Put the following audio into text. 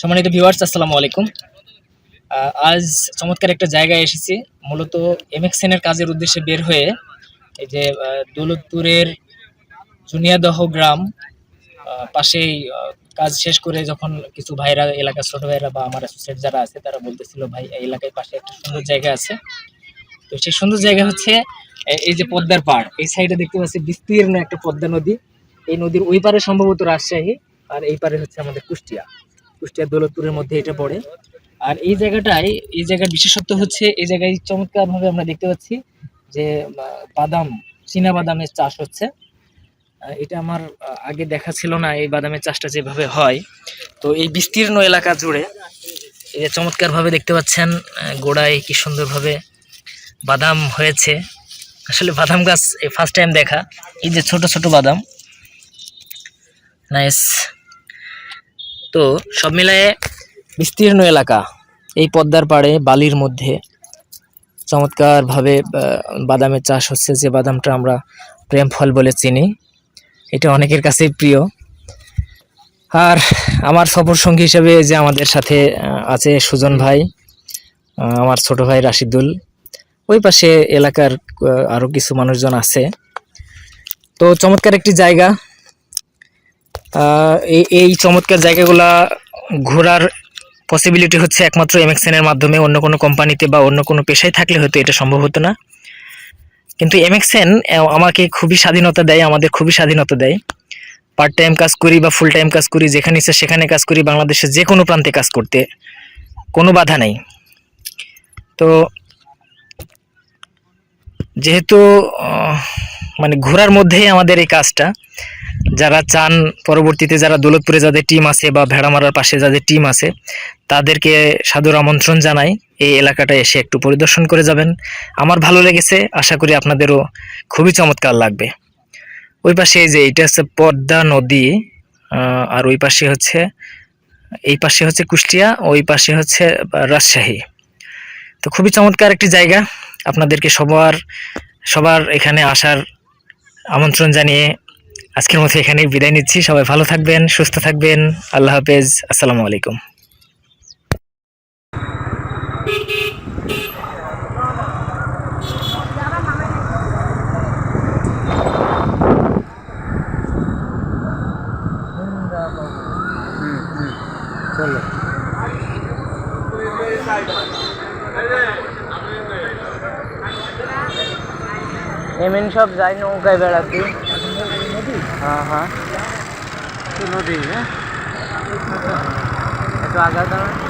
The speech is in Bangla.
সম্মানিত ভিউয়ার্স আসসালামু আলাইকুম। আজ চমৎকার একটা জায়গায় এসেছি। মূলত এমএক্সএন এর কাজের উদ্দেশ্যে বের হয়ে এই যে দৌলতপুরের জুনিয়াদহ গ্রাম পাশেই কাজ শেষ করে যখন কিছু ভাইরা, এলাকার ছোট ভাইরা বা আমার অ্যাসোসিয়েট যারা আছে, তারা বলতেছিল, ভাই, এই এলাকায় পাশে একটা সুন্দর জায়গা আছে। তো সেই সুন্দর জায়গা হচ্ছে এই যে পদ্মার পাড়। এই সাইডে দেখতে পাচ্ছি বিস্তীর্ণ একটা পদ্মা নদী। এই নদীর ওই পারে সম্ভবত রাজশাহী, আর এই পারে হচ্ছে আমাদের কুষ্টিয়া। কুষ্টিয়া দৌলতপুরের মধ্যে এটা পড়ে। আর এই জায়গাটায়, এই জায়গার বিশেষত্ব হচ্ছে, এই জায়গায় চমৎকার ভাবে আমরা দেখতে পাচ্ছি যে বাদাম, চীনা বাদামের চাষ হচ্ছে। এটা আমার আগে দেখা ছিল না এই বাদামের চাষটা যেভাবে হয়। তো এই বিস্তীর্ণ এলাকা জুড়ে এই যে চমৎকার ভাবে দেখতে পাচ্ছেন গোড়ায় কি সুন্দরভাবে বাদাম হয়েছে। আসলে বাদাম গাছ ফার্স্ট টাইম দেখা। এই যে ছোট ছোট বাদাম। নাইস তো সব মিলায়ে বিস্তীর্ণ এলাকা, এই পদ্মার পাড়ে, বালির মধ্যে। চমৎকারভাবে বাদামের চাষ হচ্ছে, যে বাদামটা আমরা প্রেম ফল বলে চিনি। এটা অনেকের কাছেই প্রিয়। আর আমার সফর সঙ্গী হিসেবে যে আমাদের সাথে আছে সুজন ভাই আমার ছোট ভাই রাশিদুল। ওই পাশে এলাকার আরও কিছু মানুষজন আছে। তো চমৎকার একটি জায়গা। এই চমৎকার জায়গাগুলা ঘোরার পসিবিলিটি হচ্ছে একমাত্র এমএক্সএন এর মাধ্যমে। অন্য কোনো কোম্পানিতে বা অন্য কোনো পেশায় থাকলে হয়তো এটা সম্ভব হতো না। কিন্তু এমএক্সএন আমাকে খুবই স্বাধীনতা দেয়, আমাদের খুবই স্বাধীনতা দেয়। পার্ট টাইম কাজ করি বা ফুল টাইম কাজ করি, যেখানে ইচ্ছে সেখানে কাজ করি, বাংলাদেশের যে কোনো প্রান্তে কাজ করতে। কোনো বাধা নেই। তো যেহেতু মানে ঘোরার মধ্যেই আমাদের এই কাজটা যারা চান পরবর্তীতে, যারা দৌলতপুরে যাদের টিম আছে বা ভেড়ামারার পাশে যাদের টিম আছে, তাদেরকে সাদর আমন্ত্রণ জানাই এই এলাকাটা এসে একটু পরিদর্শন করে যাবেন। আমার ভালো লেগেছে, আশা করি আপনাদেরও খুবই চমৎকার লাগবে। ওই পাশে যে, এটা হচ্ছে পদ্মা নদী আর ওই পাশে হচ্ছে, এই পাশে হচ্ছে কুষ্টিয়া, ওই পাশে হচ্ছে রাজশাহী। তো খুবই চমৎকার একটি জায়গা। আপনাদেরকে সবার সবার এখানে আসার আমন্ত্রণ জানিয়ে আজকের মতো এখানেই বিদায় নিচ্ছি। সবাই ভালো থাকবেন, সুস্থ থাকবেন। আল্লাহ হাফেজ। আসসালামু আলাইকুম। চলো এমএন সব যাই নৌকায় বেড়াতে। হ্যাঁ হ্যাঁ নদী হ্যাঁ একটু আগে দাঁড়ান